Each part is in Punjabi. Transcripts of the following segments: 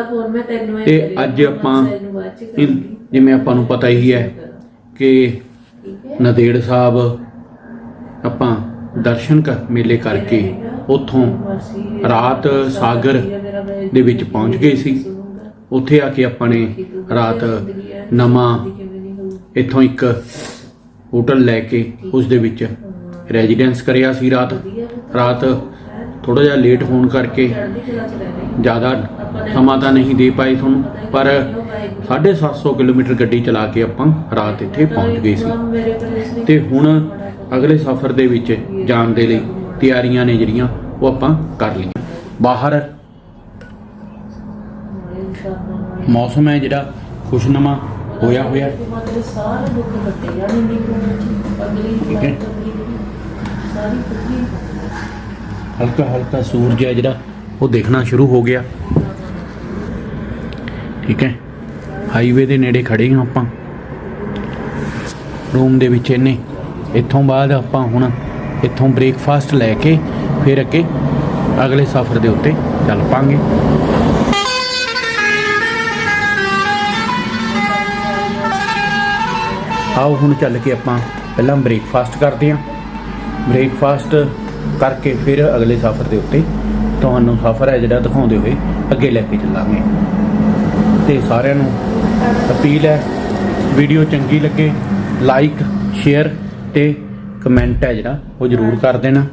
ਅਗਲਾ ਫੋਨ ਮੈਂ ਤੈਨੂੰ ਤੇ ਅੱਜ ਆਪਾਂ ਜਿਵੇਂ ਆਪਾਂ ਨੂੰ ਪਤਾ ਹੀ ਹੈ ਕਿ ਨਦੇੜ ਸਾਹਿਬ ਆਪਾਂ ਦਰਸ਼ਨ ਕਰ ਮੇਲੇ ਕਰਕੇ ਉੱਥੋਂ ਰਾਤ ਸਾਗਰ ਦੇ ਵਿੱਚ ਪਹੁੰਚ ਗਏ ਸੀ। ਉੱਥੇ ਆ ਕੇ ਆਪਾਂ ਨੇ ਰਾਤ ਨਵਾਂ ਇੱਥੋਂ ਇੱਕ ਹੋਟਲ ਲੈ ਕੇ ਉਸ ਦੇ ਵਿੱਚ ਰੈਜ਼ੀਡੈਂਸ ਕਰਿਆ ਸੀ ਰਾਤ। ਰਾਤ ਥੋੜਾ ਜਿਹਾ ਲੇਟ ਹੋਣ ਕਰਕੇ ਜ਼ਿਆਦਾ ਸਮਾਂ ਤਾਂ ਨਹੀਂ ਦੇ ਪਾਏ ਤੁਹਾਨੂੰ, ਪਰ 750 ਕਿਲੋਮੀਟਰ ਗੱਡੀ ਚਲਾ ਕੇ ਆਪਾਂ ਰਾਤ ਇੱਥੇ ਪਹੁੰਚ ਗਏ ਸੀ। ਤੇ ਹੁਣ ਅਗਲੇ ਸਫ਼ਰ ਦੇ ਵਿੱਚ ਜਾਣ ਦੇ ਲਈ ਤਿਆਰੀਆਂ ਨੇ ਜਿਹੜੀਆਂ, ਉਹ ਆਪਾਂ ਕਰ ਲਈਆਂ। ਬਾਹਰ ਮੌਸਮ ਹੈ ਜਿਹੜਾ, ਖੁਸ਼ਨਮਾ ਹੋਇਆ ਹੋਇਆ। ਠੀਕ ਹੈ। ਹਲਕਾ ਹਲਕਾ ਸੂਰਜ ਹੈ ਜਿਹੜਾ, ਉਹ ਦੇਖਣਾ ਸ਼ੁਰੂ ਹੋ ਗਿਆ। ਠੀਕ ਹੈ? ਹਾਈਵੇ ਦੇ ਨੇੜੇ ਖੜੇ ਹਾਂ ਆਪਾਂ। ਰੂਮ ਦੇ ਵਿੱਚ ਇਹਨੇ ਇੱਥੋਂ ਬਾਅਦ ਆਪਾਂ ਹੁਣ ਇੱਥੋਂ ਬ੍ਰੇਕਫਾਸਟ ਲੈ ਕੇ ਫਿਰ ਅੱਗੇ ਅਗਲੇ ਸਫ਼ਰ ਦੇ ਉੱਤੇ ਚੱਲ ਪਾਂਗੇ। ਆਓ ਹੁਣ ਚੱਲ ਕੇ ਆਪਾਂ ਪਹਿਲਾਂ ਬ੍ਰੇਕਫਾਸਟ ਕਰਦੇ ਹਾਂ। ਬ੍ਰੇਕਫਾਸਟ ਕਰਕੇ ਫਿਰ ਅਗਲੇ ਸਫ਼ਰ ਦੇ ਉੱਤੇ ਤੁਹਾਨੂੰ ਸਫ਼ਰ ਹੈ ਜਿਹੜਾ ਦਿਖਾਉਂਦੇ ਹੋਏ ਅੱਗੇ ਲੈ ਕੇ ਚੱਲਾਂਗੇ। ਤੇ ਸਾਰਿਆਂ ਨੂੰ ਅਪੀਲ ਹੈ, ਵੀਡੀਓ ਚੰਗੀ ਲੱਗੇ ਲਾਈਕ ਸ਼ੇਅਰ ਤੇ ਕਮੈਂਟ ਹੈ ਜਿਹੜਾ, ਉਹ ਜ਼ਰੂਰ ਕਰ ਦੇਣਾ।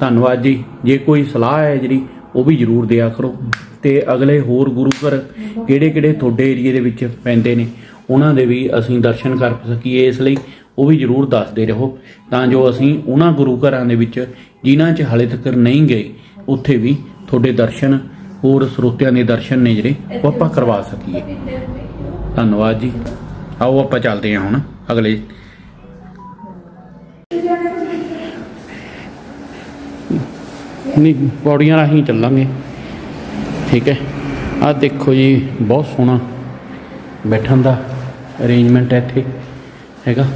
ਧੰਨਵਾਦ ਜੀ। ਜੇ ਕੋਈ ਸਲਾਹ ਹੈ ਜਿਹੜੀ, ਉਹ ਵੀ ਜ਼ਰੂਰ ਦਿਆ ਕਰੋ। ਤੇ ਅਗਲੇ ਹੋਰ ਗੁਰੂ ਘਰ ਕਿਹੜੇ ਕਿਹੜੇ ਤੁਹਾਡੇ ਏਰੀਏ ਦੇ ਵਿੱਚ ਪੈਂਦੇ ਨੇ, ਉਹਨਾਂ ਦੇ ਵੀ ਅਸੀਂ ਦਰਸ਼ਨ ਕਰ ਸਕੀਏ ਇਸ ਲਈ। ਉਹ ਵੀ ਜ਼ਰੂਰ ਦੱਸਦੇ ਰਹੋ, ਤਾਂ ਜੋ ਅਸੀਂ ਉਹਨਾਂ ਗੁਰੂ ਘਰਾਂ ਦੇ ਵਿੱਚ ਜਿਨ੍ਹਾਂ 'ਚ ਹਾਲੇ ਤੱਕ ਨਹੀਂ ਗਏ, ਉੱਥੇ ਵੀ ਤੁਹਾਡੇ ਦਰਸ਼ਨ ਹੋਰ ਸਰੋਤਿਆਂ ਦੇ ਦਰਸ਼ਨ ਨੇ ਜਿਹੜੇ ਉਹ ਆਪਾਂ ਕਰਵਾ ਸਕੀਏ। ਧੰਨਵਾਦ ਜੀ। ਆਓ ਆਪਾਂ ਚੱਲਦੇ ਹਾਂ ਹੁਣ ਅਗਲੇ। ਨਹੀਂ, ਪੌੜੀਆਂ ਰਾਹੀਂ ਚੱਲਾਂਗੇ। ਠੀਕ ਹੈ। ਆਹ ਦੇਖੋ ਜੀ, ਬਹੁਤ ਸੋਹਣਾ ਬੈਠਣ ਦਾ ਅਰੇਂਜਮੈਂਟ ਹੈ ਇੱਥੇ। ਹੈਗਾ।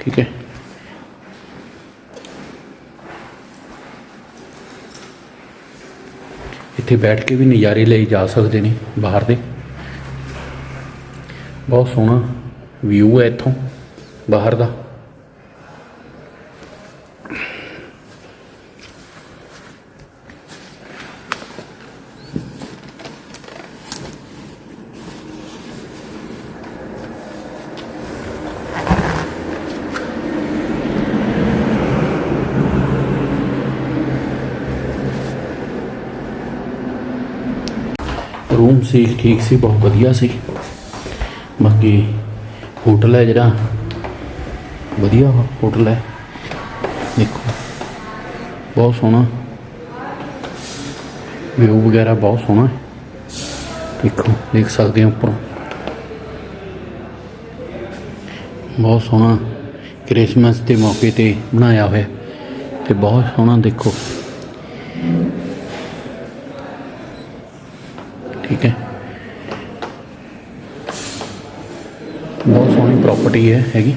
ਠੀਕ ਹੈ। ਇੱਥੇ ਬੈਠ ਕੇ ਵੀ ਨਜ਼ਾਰੇ ਲਈ ਜਾ ਸਕਦੇ ਨੇ ਬਾਹਰ ਦੇ। ਬਹੁਤ ਸੋਹਣਾ ਵਿਊ ਹੈ ਇੱਥੋਂ ਬਾਹਰ ਦਾ ਰੂਮ ਸੀ ਠੀਕ ਸੀ, ਬਹੁਤ ਵਧੀਆ ਸੀ। ਬਾਕੀ ਹੋਟਲ ਹੈ ਜਿਹੜਾ, ਵਧੀਆ ਹੋਟਲ ਹੈ। ਦੇਖੋ, ਬਹੁਤ ਸੋਹਣਾ। ਵਿਊ ਵਗੈਰਾ ਬਹੁਤ ਸੋਹਣਾ ਹੈ। ਦੇਖੋ, ਦੇਖ ਸਕਦੇ ਹੋ ਉੱਪਰੋਂ। ਬਹੁਤ ਸੋਹਣਾ ਕ੍ਰਿਸਮਸ ਦੇ ਮੌਕੇ ਤੇ ਬਣਾਇਆ ਹੋਇਆ ਤੇ ਬਹੁਤ ਸੋਹਣਾ ਦੇਖੋ ਠੀਕ ਹੈ ਬਹੁਤ ਸੋਹਣੀ ਪ੍ਰਾਪਰਟੀ ਹੈ, ਹੈਗੀ।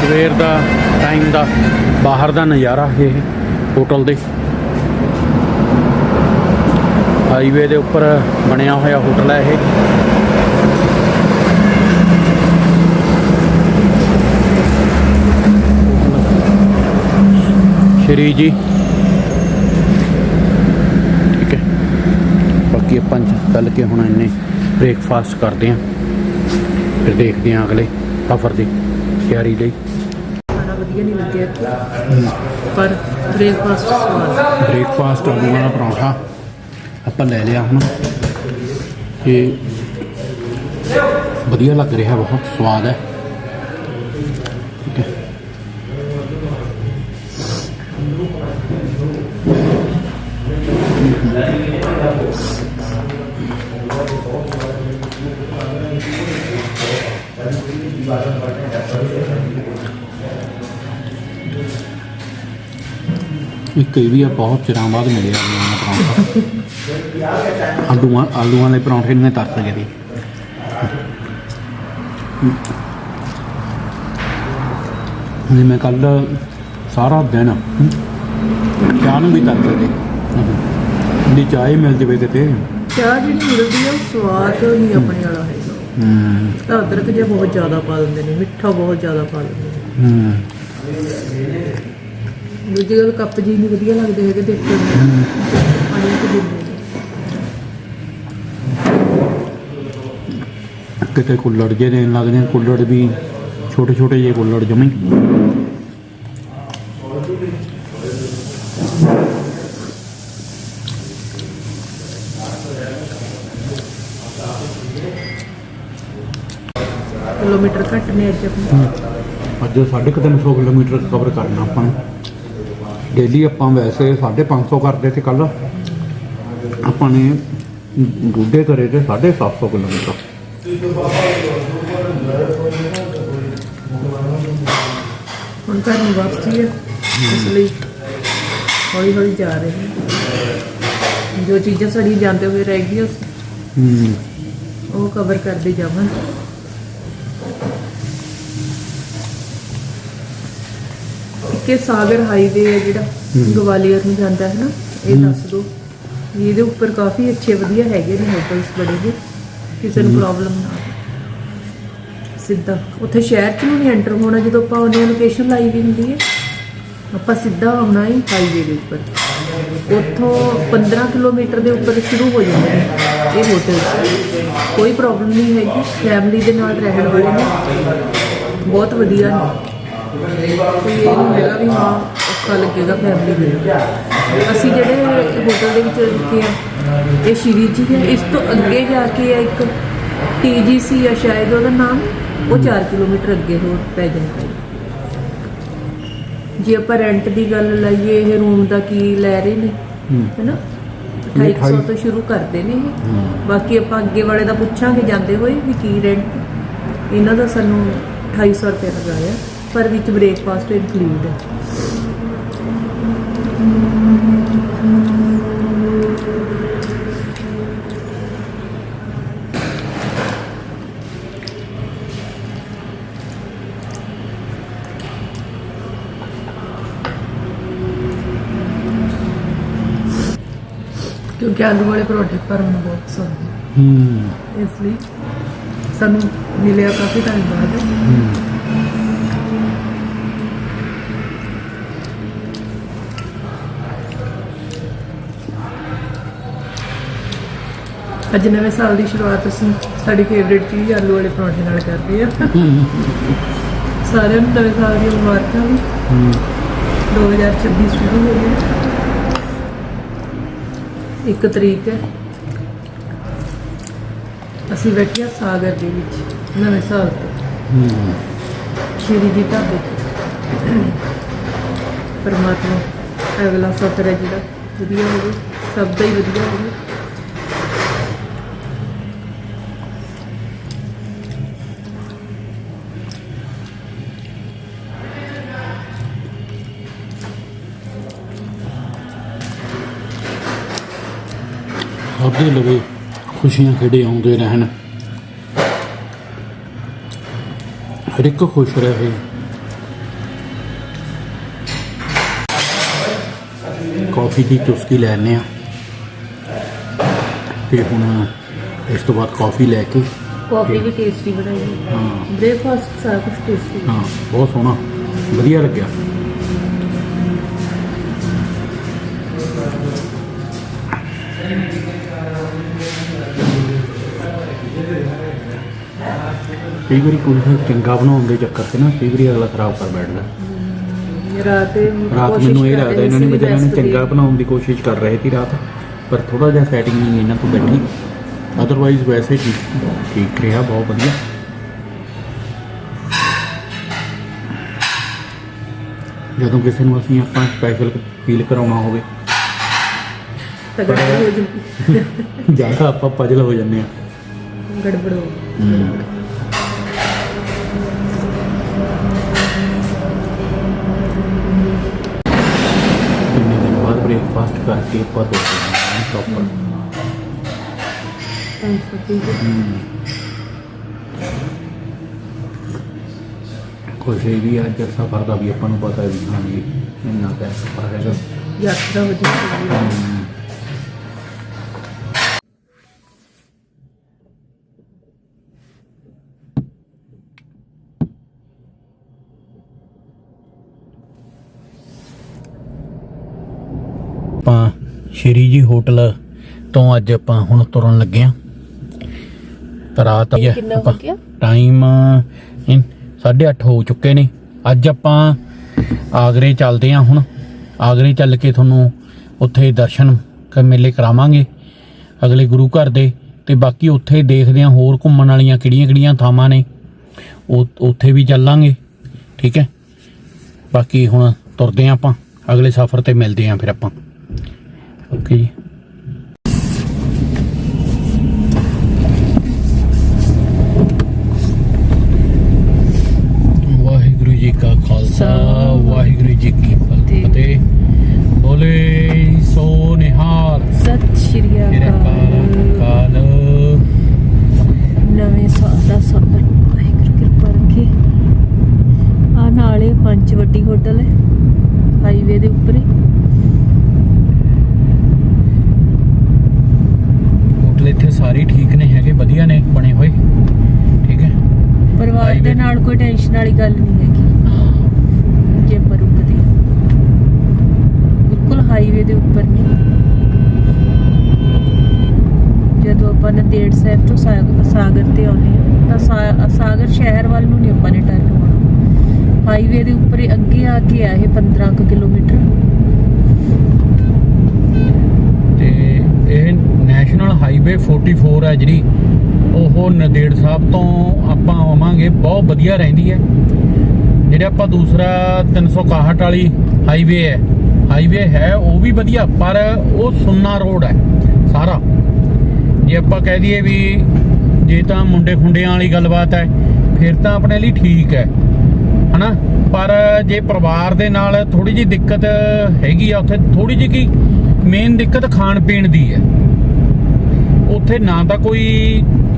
ਸਵੇਰ ਦਾ ਟਾਈਮ ਦਾ ਬਾਹਰ ਦਾ ਨਜ਼ਾਰਾ ਇਹ ਹੋਟਲ ਦੇ। ਹਾਈਵੇ ਦੇ ਉੱਪਰ ਬਣਿਆ ਹੋਇਆ ਹੋਟਲ ਹੈ ਇਹ। ਸ਼੍ਰੀ ਜੀ ਠੀਕ ਹੈ ਆਪਾਂ ਚੱਲ ਕੇ ਹੁਣ ਇੰਨੇ ਬ੍ਰੇਕਫਾਸਟ ਕਰਦੇ ਆਂ। ਫਿਰ ਦੇਖਦੇ ਆਂ ਅਗਲੇ ਸਫ਼ਰ ਦੀ ਤਿਆਰੀ ਲਈ। ਖਾਣਾ ਵਧੀਆ ਨਹੀਂ ਲੱਗਿਆ। ਪਰ ਬ੍ਰੇਕਫਾਸਟ ਸਵਾਦ। ਬ੍ਰੇਕਫਾਸਟ ਆਲੂ ਵਾਲਾ ਪਰੌਂਠਾ। ਆਪਾਂ ਲੈ ਲਿਆ ਹੁਣ। ਇਹ ਵਧੀਆ ਲੱਗ ਰਿਹਾ ਬਹੁਤ ਸਵਾਦ ਹੈ। ਠੀਕ ਹੈ। ਇੱਕ ਇਹ ਵੀ ਆ ਬਹੁਤ ਚਿਰਾਂ ਬਾਅਦ ਮਿਲਿਆ ਮੈਨੂੰ ਪਰੌਂਠਾ। ਆਲੂਆਂ ਆਲੂਆਂ ਵਾਲੇ ਪਰੌਂਠੇ ਨੂੰ ਮੈਂ ਤਰਸ ਗਏ ਸੀ। ਜਿਵੇਂ ਕੱਲ ਸਾਰਾ ਦਿਨ ਚਾਹ ਨੂੰ ਵੀ ਤਰ ਸਕਦੇ ਦੀ ਚਾਹ ਹੀ ਮਿਲ ਜਵੇ ਕਿਤੇ ਚਾਹ ਜਿਹੜੀ ਮਿਲਦੀ ਆ ਉਹ ਸਵਾਦ ਨਹੀਂ ਆਪਣੇ ਵਾਲਾ ਹੂੰ। ਤਾਂ ਅਦਰਕ ਜਿਹਾ ਬਹੁਤ ਜ਼ਿਆਦਾ ਪਾ ਦਿੰਦੇ ਨੇ ਮਿੱਠਾ ਬਹੁਤ ਜ਼ਿਆਦਾ ਪਾ ਦਿੰਦੇ ਨੇ। ਹੂੰ। ਦੂਜੀ ਗੱਲ ਕੱਪ ਜੀ ਨਹੀਂ ਵਧੀਆ ਲੱਗਦੇ ਹੈਗੇ ਦੇਖਣ ਨੂੰ ਪਾਣੀ ਦਿੰਦੇ ਕਿਤੇ ਕੁੱਲੜ ਜੇ ਦੇਣ ਲੱਗਦੇ ਨੇ ਕੁੱਲੜ ਵੀ ਛੋਟੇ ਛੋਟੇ ਜਿਹੇ ਕੁੱਲੜ ਜਮੀ। ਕਿਲੋਮੀਟਰ ਘੱਟ ਨੇ ਅੱਜ। ਆਪਣੇ ਅੱਜ 350 ਕਿਲੋਮੀਟਰ ਕਵਰ ਕਰਨਾ ਆਪਾਂ ਨੇ। ਡੇਲੀ ਆਪਾਂ ਵੈਸੇ 550 ਕਰਦੇ ਤੇ ਕੱਲ ਆਪਾਂ ਨੇ ਦੂਡੇ ਕਰੇ ਤੇ 750 ਕਿਲੋਮੀਟਰ। ਹੁਣ ਘਰ ਨੂੰ ਵਾਪਸੀ ਹੈ ਇਸ ਲਈ ਹੌਲੀ ਹੌਲੀ ਜਾ ਰਹੇ ਹਾਂ। ਜੋ ਚੀਜ਼ਾਂ ਸਾਡੀ ਜਾਂਦੇ ਹੋਏ ਰਹਿ ਗਈਆਂ ਹੂੰ। ਉਹ ਕਵਰ ਕਰਦੇ ਜਾਵਾਂਗੇ। ਕਿ ਸਾਗਰ ਹਾਈਵੇ ਹੈ ਜਿਹੜਾ ਗਵਾਲੀਅਰ ਨੂੰ ਜਾਂਦਾ ਹੈ ਨਾ ਇਹ ਦੱਸ ਦਿਓ। ਵੀ ਇਹਦੇ ਉੱਪਰ ਕਾਫੀ ਅੱਛੇ ਵਧੀਆ ਹੈਗੇ ਨੇ ਹੋਟਲਸ ਬੜੇ ਨੇ ਕਿਸੇ ਨੂੰ ਪ੍ਰੋਬਲਮ ਨਾ ਆਵੇ ਸਿੱਧਾ। ਉੱਥੇ ਸ਼ਹਿਰ ਚ ਨੂੰ ਨਹੀਂ ਐਂਟਰ ਹੋਣਾ ਜਦੋਂ ਆਪਾਂ ਉਹਨੇ ਲੋਕੇਸ਼ਨ ਲਾਈ ਵੀ ਹੁੰਦੀ ਹੈ। ਆਪਾਂ ਸਿੱਧਾ ਆਉਣਾ ਹੀ ਹਾਈਵੇ ਦੇ ਉੱਪਰ। ਉੱਥੋਂ 15 ਕਿਲੋਮੀਟਰ ਦੇ ਉੱਪਰ ਸ਼ੁਰੂ ਹੋ ਜਾਂਦੇ ਨੇ ਇਹ ਹੋਟਲ ਕੋਈ ਪ੍ਰੋਬਲਮ ਨਹੀਂ ਹੈਗੀ। ਫੈਮਿਲੀ ਦੇ ਨਾਲ ਰਹਿਣ ਵਾਲੇ ਨੇ। ਬਹੁਤ ਵਧੀਆ ਨੇ। ਇਹ ਨਹੀਂ ਹੈਗਾ ਵੀ ਹਾਂ ਔਖਾ ਲੱਗੇਗਾ ਫੈਮਿਲੀ ਨੂੰ ਅਸੀਂ ਜਿਹੜੇ ਹੋਟਲ ਦੇ ਵਿੱਚ ਰੁਕੇ ਆ ਇਹ ਸ਼੍ਰੀ ਜੀ ਹੈ ਇਸ ਤੋਂ ਅੱਗੇ ਜਾ ਕੇ ਆ ਇੱਕ ਟੀਜੀਸੀ ਆ ਸ਼ਾਇਦ ਉਹਦਾ ਨਾਮ ਉਹ 4 ਕਿਲੋਮੀਟਰ ਅੱਗੇ ਹੋਰ ਪੈ ਜਾਂਦਾ ਹੈ। ਜੇ ਆਪਾਂ ਰੈਂਟ ਦੀ ਗੱਲ ਲਾਈਏ ਇਹ ਰੂਮ ਦਾ ਕੀ ਲੈ ਰਹੇ ਨੇ? ਹੂੰ। ਹੈਨਾ? ਨਹੀਂ, 250 ਤੋਂ ਸ਼ੁਰੂ ਕਰਦੇ ਨੇ ਇਹ। ਬਾਕੀ ਆਪਾਂ ਅੱਗੇ ਵਾਲੇ ਦਾ ਪੁੱਛਾਂਗੇ ਜਾਂਦੇ ਹੋਏ ਵੀ ਕੀ ਰੈਂਟ ਇਹਨਾਂ ਦਾ ਸਾਨੂੰ 250 ਰੁਪਏ ਲਗਾਇਆ। ਪਰ ਵਿੱਚ ਬ੍ਰੇਕਫਾਸਟ ਇਨਕਲੂਡ ਹੈ। ਕਿਉਂਕਿ ਆਲੂ ਵਾਲੇ ਪਰੌਂਠੇ ਪਰ ਮੈਨੂੰ ਬਹੁਤ ਪਸੰਦ ਨੇ ਹੂੰ। ਇਸ ਲਈ ਸਾਨੂੰ ਮਿਲਿਆ ਕਾਫੀ ਟਾਈਮ ਬਾਅਦ। ਅੱਜ ਨਵੇਂ ਸਾਲ ਦੀ ਸ਼ੁਰੂਆਤ ਅਸੀਂ ਸਾਡੀ ਫੇਵਰੇਟ ਚੀਜ਼ ਆਲੂ ਵਾਲੇ ਪਰੌਂਠੇ ਨਾਲ ਕਰਦੇ ਆ ਸਾਰਿਆਂ ਨੂੰ ਨਵੇਂ ਸਾਲ ਦੀਆਂ ਮੁਬਾਰਕਾਂ ਵੀ। ਹੂੰ 2026 ਸ਼ੁਰੂ ਹੋ ਗਿਆ ਇੱਕ ਤਰੀਕ ਹੈ। ਅਸੀਂ ਬੈਠੇ ਹਾਂ ਸਾਗਰ ਦੇ ਵਿੱਚ, ਨਵੇਂ ਸਾਲ ਤੇ। ਸ਼੍ਰੀ ਜੀ ਢਾਬੇ ਪਰਮਾਤਮਾ ਅਗਲਾ ਸਫ਼ਰ ਹੈ ਜਿਹੜਾ, ਵਧੀਆ ਹੋਵੇ, ਸਭ ਦਾ ਹੀ ਵਧੀਆ ਹੋਵੇ। ਸਭ ਦੇ ਲਵੇ ਖੁਸ਼ੀਆਂ ਖੇੜੇ ਆਉਂਦੇ ਰਹਿਣ। ਹਰ ਇੱਕ ਖੁਸ਼ ਰਹੇ। ਕਾਫੀ ਦੀ ਚੁਸਕੀ ਲੈਣੇ ਆ ਤੇ ਹੁਣ ਇਸ ਤੋਂ ਬਾਅਦ ਕਾਫੀ ਲੈ ਕੇ। ਕਾਫੀ ਵੀ ਟੇਸਟੀ ਬਣਾਈ। ਹਾਂ। ਬ੍ਰੇਕਫਾਸਟ ਸਾਰਾ ਕੁਝ ਟੇਸਟੀ ਹਾਂ ਬਹੁਤ ਸੋਹਣਾ। ਵਧੀਆ ਲੱਗਿਆ। ਕਈ ਵਾਰੀ ਨਾ ਚੰਗਾ ਬਣਾਉਣ ਦੇ ਚੱਕਰ 'ਚ ਨਾ ਕਈ ਵਾਰੀ ਅਗਲਾ ਖਰਾਬ ਕਰ ਬੈਠਦਾ। ਰਾਤ ਮੈਨੂੰ ਇਹ ਲੱਗਦਾ ਇਹਨਾਂ ਨੇ ਵਿਚਾਰਿਆਂ ਨੇ ਚੰਗਾ। ਬਣਾਉਣ ਦੀ ਕੋਸ਼ਿਸ਼ ਕਰ ਰਹੇ ਸੀ ਰਾਤ ਪਰ ਥੋੜਾ ਜਿਹਾ ਸੈਟਿੰਗ ਨਹੀਂ ਇਹਨਾਂ ਤੋਂ ਬੈਠੀ ਅਦਰਵਾਈਜ਼ ਵੈਸੇ ਠੀਕ ਠੀਕ ਰਿਹਾ ਬਹੁਤ ਵਧੀਆ। ਜਦੋਂ ਕਿਸੇ ਨੂੰ ਅਸੀਂ ਆਪਾਂ ਸਪੈਸ਼ਲ ਫੀਲ ਕਰਾਉਣਾ ਹੋਵੇ ਜਾਂਦੀ। ਜ਼ਿਆਦਾ ਆਪਾਂ ਪਜਲ ਹੋ ਜੰਨੇ ਆ ਗੜਬੜ ਬ੍ਰੇਕਫਾਸਟ ਕਰਕੇ ਆਪਾਂ ਤੋਂ ਪ੍ਰੋਪਰ ਥੈਂਕਸ ਫॉर ਵੀ ਅੱਜ ਸਫ਼ਰ ਦਾ ਵੀ ਆਪਾਂ ਨੂੰ ਪਤਾ ਵੀ ਹਾਂਜੀ ਇੰਨਾ ਕੁ ਹੈਗਾ ਯਾਤਰਾ ਵਧੀਆ ਹੋਈ ਹੈ ਆਪਾਂ ਸ਼੍ਰੀ ਜੀ ਹੋਟਲ ਤੋਂ ਅੱਜ ਆਪਾਂ ਹੁਣ ਤੁਰਨ ਲੱਗੇ ਆ ਰਾਤ ਹੀ ਹੈ। ਕਿੰਨਾ ਹੋ ਆਪਾਂ- ਗਿਆ? ਟਾਈਮ 8:30 ਹੋ ਚੁੱਕੇ ਨੇ। ਅੱਜ ਆਪਾਂ ਆਗਰੇ ਚੱਲਦੇ ਆ ਹੁਣ। ਆਗਰੇ ਚੱਲ ਕੇ ਤੁਹਾਨੂੰ ਉੱਥੇ ਦਰਸ਼ਨ ਮੇਲੇ ਕਰਾਵਾਂਗੇ ਅਗਲੇ ਗੁਰੂ ਘਰ ਦੇ। ਤੇ ਬਾਕੀ ਉੱਥੇ ਦੇਖਦੇ ਆ ਹੋਰ ਘੁੰਮਣ ਵਾਲੀਆਂ ਕਿਹੜੀਆਂ ਕਿਹੜੀਆਂ ਥਾਵਾਂ ਨੇ। ਉਹ ਉੱਥੇ ਵੀ ਚੱਲਾਂਗੇ। ਠੀਕ ਹੈ? ਬਾਕੀ ਹੁਣ ਤੁਰਦੇ ਆ ਆਪਾਂ। ਅਗਲੇ ਸਫ਼ਰ ਤੇ ਮਿਲਦੇ ਆ ਫਿਰ ਆਪਾਂ। ਓਕੇ ਜੀ ਵਾਹਿਗੁਰੂ ਜੀ ਕਾ ਖਾਲਸਾ ਵਾਹਿਗੁਰੂ ਜੀ ਕੀ ਫਤਿਹ। ਬੋਲੇ ਸੋ ਨਿਹਾਲ ਸਤਿ ਸ਼੍ਰੀ ਅਕਾਲ। ਨਵੇਂ ਸਾਲ ਦਾ ਸਫ਼ਰ ਵਾਹਿਗੁਰੂ ਕਿਰਪਾ ਰੱਖੇ। ਆ ਨਾਲੇ ਪੰਜ ਵੱਡੀ ਹੋਟਲ ਹੈ। ਹਾਈਵੇ ਦੇ ਉੱਪਰ ਹੀ ਹੋਟਲ ਇੱਥੇ ਸਾਰੇ ਠੀਕ ਨੇ ਹੈਗੇ ਵਧੀਆ ਨੇ ਬਣੇ ਹੋਏ। ਠੀਕ ਹੈ? ਪਰਿਵਾਰ ਦੇ ਨਾਲ ਕੋਈ ਟੈਨਸ਼ਨ ਵਾਲੀ ਗੱਲ ਨਹੀਂ ਹੈਗੀ। ਜੇ ਆਪਾਂ ਰੁਕਦੇ ਹਾਂ। ਬਿਲਕੁਲ ਹਾਈਵੇ ਦੇ ਉੱਪਰ ਨਹੀਂ। ਜਦੋਂ ਆਪਾਂ ਨੰਦੇੜ ਸਾਹਿਬ ਤੋਂ ਸਾਗ- ਸਾਗਰ ਤੇ ਆਉਂਦੇ ਤਾਂ ਸਾਗਰ ਸ਼ਹਿਰ ਵੱਲ ਨੂੰ ਨਹੀਂ ਆਪਾਂ ਨੇ ਟਰਨ ਹੋਣਾ। ਹਾਈਵੇ ਦੇ ਉੱਪਰ ਹੀ ਅੱਗੇ ਆ ਕੇ ਆ ਇਹ 15 ਕੁ ਕਿਲੋਮੀਟਰ। ਤੇ ਇਹ ਨੈਸ਼ਨਲ ਹਾਈਵੇ 44 ਹੈ ਜਿਹੜੀ, ਉਹ ਨਦੇੜ ਸਾਹਿਬ ਤੋਂ ਆਪਾਂ ਆਵਾਂਗੇ, ਬਹੁਤ ਵਧੀਆ ਰਹਿੰਦੀ ਹੈ। ਜਿਹੜੇ ਆਪਾਂ ਦੂਸਰਾ 361 ਵਾਲੀ ਹਾਈਵੇ ਹੈ ਹਾਈਵੇ ਹੈ ਉਹ ਵੀ ਵਧੀਆ, ਪਰ ਉਹ ਸੁੰਨਾ ਰੋਡ ਹੈ ਸਾਰਾ। ਜੇ ਆਪਾਂ ਕਹਿ ਦਈਏ ਵੀ ਜੇ ਤਾਂ ਮੁੰਡੇ ਖੁੰਡਿਆਂ ਵਾਲੀ ਗੱਲਬਾਤ ਹੈ, ਫਿਰ ਤਾਂ ਆਪਣੇ ਲਈ ਠੀਕ ਹੈ, ਹਨਾ? ਪਰ ਜੇ ਪਰਿਵਾਰ ਦੇ ਨਾਲ ਥੋੜੀ ਜੀ ਦਿੱਕਤ ਹੈਗੀ ਆ, ਉੱਥੇ ਥੋੜੀ ਜਿਹੀ ਕੀ ਮੇਨ ਦਿੱਕਤ ਖਾਣ ਪੀਣ ਦੀ ਹੈ। ਉੱਥੇ ਨਾ ਤਾਂ ਕੋਈ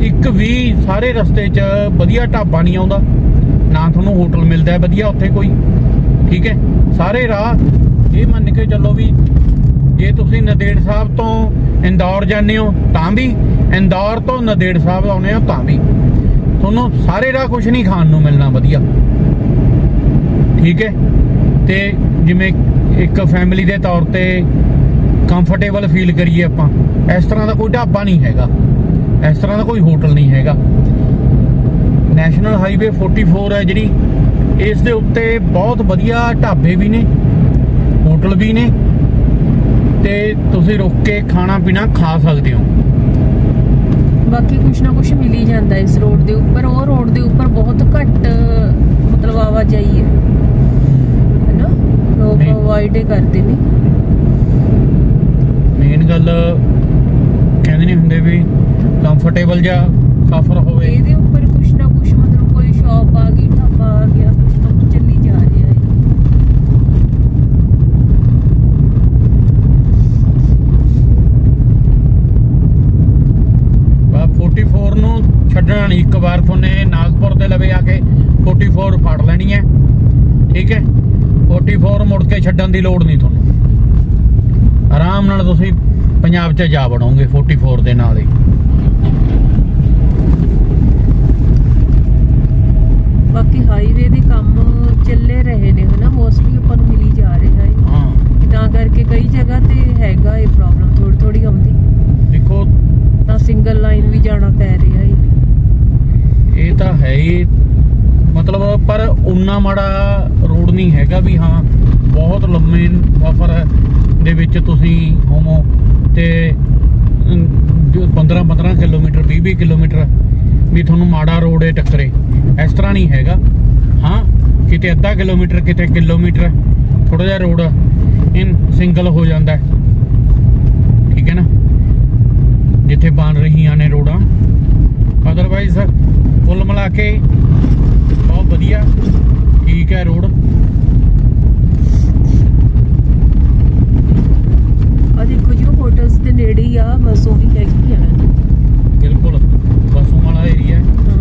ਇੱਕ ਵੀ ਸਾਰੇ ਰਸਤੇ 'ਚ ਵਧੀਆ ਢਾਬਾ ਨਹੀਂ ਆਉਂਦਾ। ਨਾ ਤੁਹਾਨੂੰ ਹੋਟਲ ਮਿਲਦਾ ਹੈ ਵਧੀਆ ਉੱਥੇ ਕੋਈ। ਠੀਕ ਹੈ? ਸਾਰੇ ਰਾਹ ਇਹ ਮੰਨ ਕੇ ਚੱਲੋ ਵੀ ਜੇ ਤੁਸੀਂ ਨਦੇੜ ਸਾਹਿਬ ਤੋਂ ਇੰਦੌਰ ਜਾਂਦੇ ਹੋ, ਤਾਂ ਵੀ ਇੰਦੌਰ ਤੋਂ ਨਦੇੜ ਸਾਹਿਬ ਆਉਨੇ ਹੋ, ਤਾਂ ਵੀ। ਤੁਹਾਨੂੰ ਸਾਰੇ ਰਾਹ ਕੁਝ ਨਹੀਂ ਖਾਣ ਨੂੰ ਮਿਲਣਾ ਵਧੀਆ। ਠੀਕ ਹੈ? ਤੇ ਜਿਵੇਂ ਇੱਕ ਫੈਮਿਲੀ ਦੇ ਤੌਰ ਤੇ ਕੰਫਰਟੇਬਲ ਫੀਲ ਕਰੀਏ ਆਪਾਂ। ਇਸ ਤਰ੍ਹਾਂ ਦਾ ਕੋਈ ਢਾਬਾ ਨਹੀਂ ਹੈਗਾ। ਇਸ ਤਰ੍ਹਾਂ ਦਾ ਕੋਈ ਹੋਟਲ ਨਹੀਂ ਹੈਗਾ। ਨੈਸ਼ਨਲ ਹਾਈਵੇ 44 ਹੈ ਜਿਹੜੀ। ਇਸ ਦੇ ਉੱਤੇ ਬਹੁਤ ਵਧੀਆ ਢਾਬੇ ਵੀ ਨੇ ਹੋਟਲ ਵੀ ਨੇ। ਤੇ ਤੁਸੀਂ ਰੁਕ ਕੇ ਖਾਣਾ ਪੀਣਾ ਖਾ ਸਕਦੇ ਹੋ। ਬਾਕੀ ਕੁਛ ਨਾ ਕੁਛ ਮਿਲ ਹੀ ਜਾਂਦਾ ਇਸ ਰੋਡ ਦੇ ਉੱਪਰ। ਉਹ ਰੋਡ ਦੇ ਉੱਪਰ ਬਹੁਤ ਘੱਟ ਮਤਲਬ ਆਵਾਜਾਈ ਹੈ। ਹੈਨਾ? ਲੋਕ। ਅਵੋਇਡ ਕਰਦੇ ਨੇ। ਗੱਲ ਕਹਿੰਦੇ ਨਹੀਂ ਹੁੰਦੇ ਵੀ ਕੰਫਰਟੇਬਲ ਜਾਂ ਸਫ਼ਰ ਹੋਵੇ। ਇਹਦੇ ਉੱਪਰ ਕੁਛ ਨਾ ਕੁਛ ਮਤਲਬ ਕੋਈ ਸ਼ਾਪ ਆ ਗਈ ਢਾਬਾ ਆ ਗਿਆ ਕੁਛ ਨਾ ਕੁਛ ਚੱਲੀ ਜਾ ਰਿਹਾ ਹੈ। ਬਾ 44 ਨੂੰ ਛੱਡਣਾ ਨਹੀਂ ਇੱਕ ਵਾਰ ਤੁਹਾਨੇ ਨਾਗਪੁਰ ਦੇ ਲਵੇ ਆ ਕੇ 44 ਫੜ ਲੈਣੀ ਹੈ। ਠੀਕ ਹੈ? 44 ਮੁੜ ਕੇ ਛੱਡਣ ਦੀ ਲੋੜ ਨਹੀਂ ਤੁਹਾਨੂੰ। ਆਰਾਮ ਨਾਲ ਤੁਸੀਂ ਪੰਜਾਬ 'ਚ ਜਾ ਵੜੋਗੇ 44 ਦੇ ਨਾਲ ਹੀ। ਬਾਕੀ ਹਾਈਵੇ ਦੇ ਕੰਮ ਚੱਲੇ ਰਹੇ ਨੇ ਹਨਾ? ਮੋਸਟਲੀ ਆਪਾਂ ਨੂੰ ਮਿਲੀ ਜਾ ਰਿਹਾ ਹੈ। ਹਾਂ। ਤਾਂ ਕਰਕੇ ਕਈ ਜਗ੍ਹਾ ਤੇ ਹੈਗਾ ਇਹ ਪ੍ਰੋਬਲਮ ਥੋੜੀ ਥੋੜੀ ਆਉਂਦੀ। ਦੇਖੋ ਤਾਂ ਸਿੰਗਲ ਲਾਈਨ ਵੀ ਜਾਣਾ ਪੈ ਰਿਹਾ ਹੈ। ਇਹ ਤਾਂ ਹੈ ਹੀ। ਮਤਲਬ ਪਰ ਉਨਾ ਮਾੜਾ ਰੋਡ ਨਹੀਂ ਹੈਗਾ ਵੀ ਹਾਂ ਬਹੁਤ ਲੰਮੇ ਸਫ਼ਰ ਦੇ ਵਿੱਚ ਤੁਸੀਂ ਹੋਵੋ। ਤੇ 15 15 ਕਿਲੋਮੀਟਰ 20 20 ਕਿਲੋਮੀਟਰ ਵੀ ਤੁਹਾਨੂੰ ਮਾੜਾ ਰੋਡ ਏ ਟੱਕਰੇ। ਇਸ ਤਰ੍ਹਾਂ ਨਹੀਂ ਹੈਗਾ। ਹਾਂ, ਕਿਤੇ ਅੱਧਾ ਕਿਲੋਮੀਟਰ, ਕਿਤੇ ਕਿਲੋਮੀਟਰ ਥੋੜਾ ਜਿਹਾ ਰੋਡ ਇਨ ਸਿੰਗਲ ਹੋ ਜਾਂਦਾ ਠੀਕ ਹੈ ਨਾ? ਜਿੱਥੇ ਬਣ ਰਹੀਆਂ ਨੇ ਰੋਡਾਂ। ਅਦਰਵਾਈਜ਼ ਕੁੱਲ ਮਿਲਾ ਕੇ ਬਹੁਤ ਵਧੀਆ। ਠੀਕ ਹੈ ਰੋਡ ਆ ਹੋਟਲਸ ਦੇ ਨੇੜੇ ਹੀ ਆ ਬਸ ਉਹੀ ਹੈਗੀ ਆ। ਬਿਲਕੁਲ ਬਸੋਂ ਵਾਲਾ ਏਰੀਆ ਹਾਂ,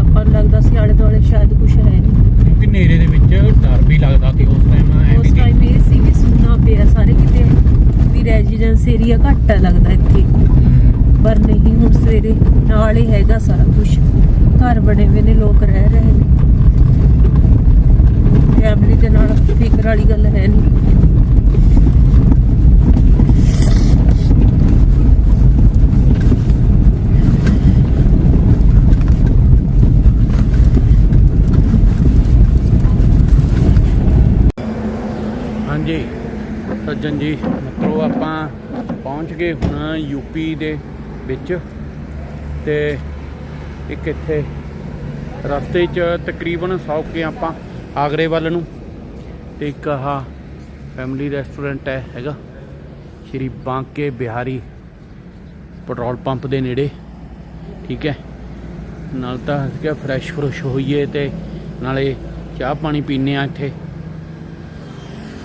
ਆਪਾਂ ਨੂੰ ਲੱਗਦਾ ਸੀ ਆਲੇ ਦੁਆਲੇ ਸ਼ਾਇਦ ਕੁਝ ਹੈ ਨਹੀਂ। ਕਿਉਂਕਿ ਨੇਰੇ ਦੇ ਵਿੱਚ ਡਰ ਵੀ ਲੱਗਦਾ ਸੀ ਉਸ ਟਾਈਮ ਐ ਉਸ ਵੀ ਟਾਈਮ ਇਹ ਸੀ ਵੀ ਸੁਣਨਾ ਪਿਆ ਸਾਰੇ ਕਿਤੇ ਵੀ ਰੈਜ਼ੀਡੈਂਸ ਏਰੀਆ ਘੱਟ ਆ ਲੱਗਦਾ ਇੱਥੇ। ਪਰ ਨਹੀਂ ਹੁਣ ਸਵੇਰੇ ਨਾਲ ਹੀ ਹੈਗਾ ਸਾਰਾ ਕੁਝ ਘਰ ਬਣੇ ਹੋਏ ਨੇ ਲੋਕ ਰਹਿ ਰਹੇ ਨੇ। ਫੈਮਿਲੀ ਦੇ ਨਾਲ ਫਿਕਰ ਵਾਲੀ ਗੱਲ ਹੈ ਨਹੀਂ। ਹਾਂਜੀ। ਸੱਜਣ ਜੀ, ਮਿੱਤਰੋ ਆਪਾਂ ਪਹੁੰਚ ਗਏ ਹੁਣ ਯੂਪੀ ਦੇ ਵਿੱਚ ਤੇ ਇੱਕ ਇੱਥੇ ਰਸਤੇ 'ਚ ਤਕਰੀਬਨ 100 ਕੇ ਆਪਾਂ ਆਗਰੇ ਵੱਲ ਨੂੰ ਤੇ ਇੱਕ ਆਹ ਫੈਮਿਲੀ ਰੈਸਟੋਰੈਂਟ ਹੈ ਹੈਗਾ, ਸ਼੍ਰੀ ਬਾਂਕੇ ਬਿਹਾਰੀ ਪੈਟਰੋਲ ਪੰਪ ਦੇ ਨੇੜੇ, ਠੀਕ ਹੈ। ਨਾਲ ਤਾਂ ਹੈਗਾ ਫਰੈਸ਼ ਫਰੁਸ਼ ਹੋਈਏ ਤੇ ਨਾਲੇ ਚਾਹ ਪਾਣੀ ਪੀਨੇ ਆ ਇੱਥੇ।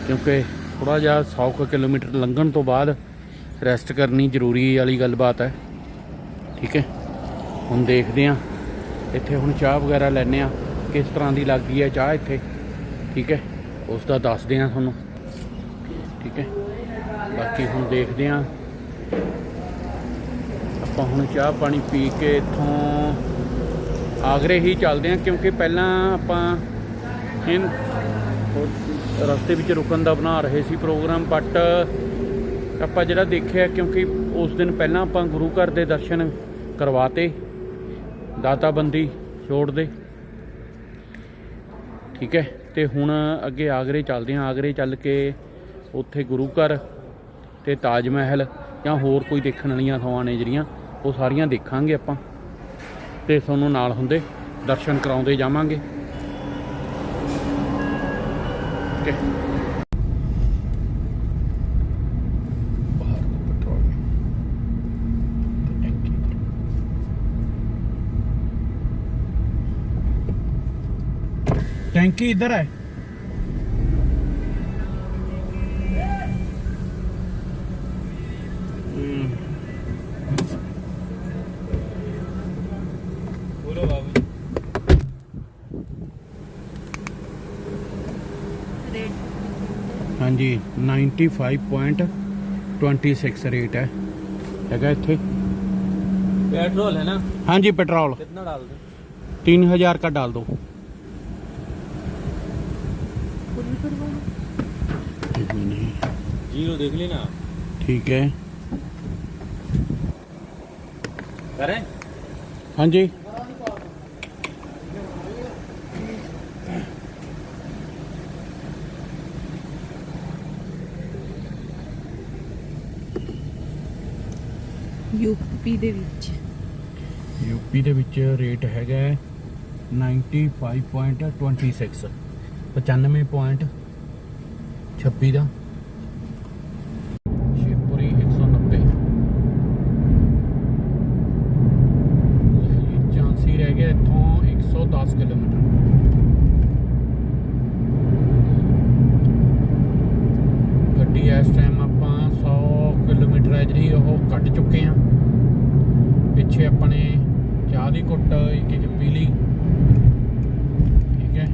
ਕਿਉਂਕਿ ਥੋੜਾ ਜਿਹਾ 100 ਕੁ ਕਿਲੋਮੀਟਰ ਲੰਘਣ ਤੋਂ ਬਾਅਦ ਰੈਸਟ ਕਰਨੀ ਜ਼ਰੂਰੀ ਵਾਲੀ ਗੱਲਬਾਤ ਹੈ। ਠੀਕ ਹੈ? ਹੁਣ ਦੇਖਦੇ ਆ ਇੱਥੇ ਹੁਣ ਚਾਹ ਵਗੈਰਾ ਲੈਣੇ ਆ ਕਿਸ ਤਰ੍ਹਾਂ ਦੀ ਲੱਗਦੀ ਹੈ ਚਾਹ ਇੱਥੇ? ਠੀਕ ਹੈ? ਉਸ ਦਾ ਦੱਸਦੇ ਆ ਤੁਹਾਨੂੰ। ਠੀਕ ਹੈ? ਬਾਕੀ ਹੁਣ ਦੇਖਦੇ ਆ ਆਪਾਂ ਹੁਣ ਚਾਹ ਪਾਣੀ ਪੀ ਕੇ ਇੱਥੋਂ ਆਗਰੇ ਹੀ ਚੱਲਦੇ ਆ ਕਿਉਂਕਿ ਪਹਿਲਾਂ ਆਪਾਂ ਇਹ ਰਸਤੇ ਵਿੱਚ ਰੁਕਣ ਦਾ ਬਣਾ ਰਹੇ ਸੀ ਪ੍ਰੋਗਰਾਮ ਬਟ ਆਪਾਂ ਜਿਹੜਾ ਦੇਖਿਆ ਕਿਉਂਕਿ ਉਸ ਦਿਨ ਪਹਿਲਾਂ ਆਪਾਂ ਗੁਰੂ ਘਰ ਦੇ ਦਰਸ਼ਨ ਕਰਵਾਤੇ, ਦਾਤਾਬੰਦੀ ਛੋੜ ਦੇ ਠੀਕ ਹੈ, ਤੇ ਹੁਣ ਅੱਗੇ ਆਗਰੇ ਚੱਲਦੇ ਹਾਂ। ਆਗਰੇ ਚੱਲ ਕੇ ਉੱਥੇ ਗੁਰੂ ਘਰ ਤੇ ਤਾਜ ਮਹਿਲ ਜਾਂ ਹੋਰ ਕੋਈ ਦੇਖਣ ਵਾਲੀਆਂ ਥਾਵਾਂ ਨੇ ਜਿਹੜੀਆਂ, ਉਹ ਸਾਰੀਆਂ ਦੇਖਾਂਗੇ ਆਪਾਂ। ਤੇ ਤੁਹਾਨੂੰ ਨਾਲ ਹੁੰਦੇ, ਦਰਸ਼ਨ ਕਰਾਉਂਦੇ ਜਾਵਾਂਗੇ। ਓਕੇ टैंकी इधर है हाँ जी 95.26 रेट है ਹੈਗਾ ਇੱਥੇ पेट्रोल है ना हाँ जी पेट्रोल कितना डाल दो तीन हजार का डाल दो जीरो देख ली ना ठीक है करें हाँ जी ਯੂਪੀ ਦੇ ਵਿੱਚ। ਯੂਪੀ ਦੇ ਵਿੱਚ ਰੇਟ ਹੈਗਾ ਹੈ 95.26 95.26 ਦਾ। ਸ਼ਿਵਪੁਰੀ 190 ਇਹ ਝਾਂਸੀ ਰਹਿ ਗਿਆ ਇੱਥੋਂ 110 ਕਿਲੋਮੀਟਰ ਗੱਡੀ ਇਸ ਟਾਈਮ ਆਪਾਂ 100 ਕਿਲੋਮੀਟਰ ਹੈ ਜਿਹੜੀ ਉਹ ਕੱਢ ਚੁੱਕੇ ਆ ਪਿੱਛੇ ਆਪਣੇ ਚਾਹ ਦੀ ਘੁੱਟ ਇੱਕ ਇੱਕ ਪੀ ਲਈ ਠੀਕ ਹੈ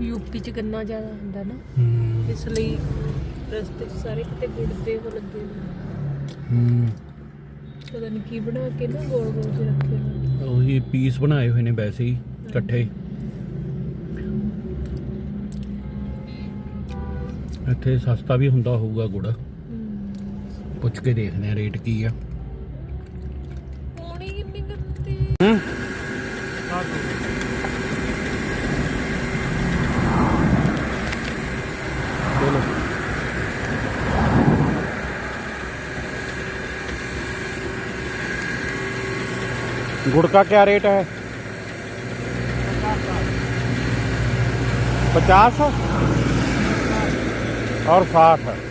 ਯੂਪੀ ਚ ਗੰਨਾ ਜ਼ਿਆਦਾ ਹੁੰਦਾ ਨਾ ਇਸ ਲਈ ਰਸਤੇ 'ਚ ਸਾਰੇ ਕਿਤੇ ਗੁੜ ਦੇ ਉਹ ਲੱਗੇ ਹੂੰ। ਪਤਾ ਨਹੀਂ ਕੀ ਬਣਾ ਕੇ ਨਾ ਗੋਲ ਗੋਲ ਜਿਹੇ ਰੱਖੇ ਨੇ। ਉਹੀ ਪੀਸ ਬਣਾਏ ਹੋਏ ਨੇ ਵੈਸੇ ਹੀ ਇਕੱਠੇ। ਇੱਥੇ ਸਸਤਾ ਵੀ ਹੁੰਦਾ ਹੋਊਗਾ ਗੁੜ। ਪੁੱਛ ਕੇ ਦੇਖਦੇ ਆ ਰੇਟ ਕੀ ਆ ਪੌਣੀ ਕਿੰਨੀ ਗੰਦੀ ਹੂੰ ਚਲੋ गुड़ का क्या रेट है पचास और साठ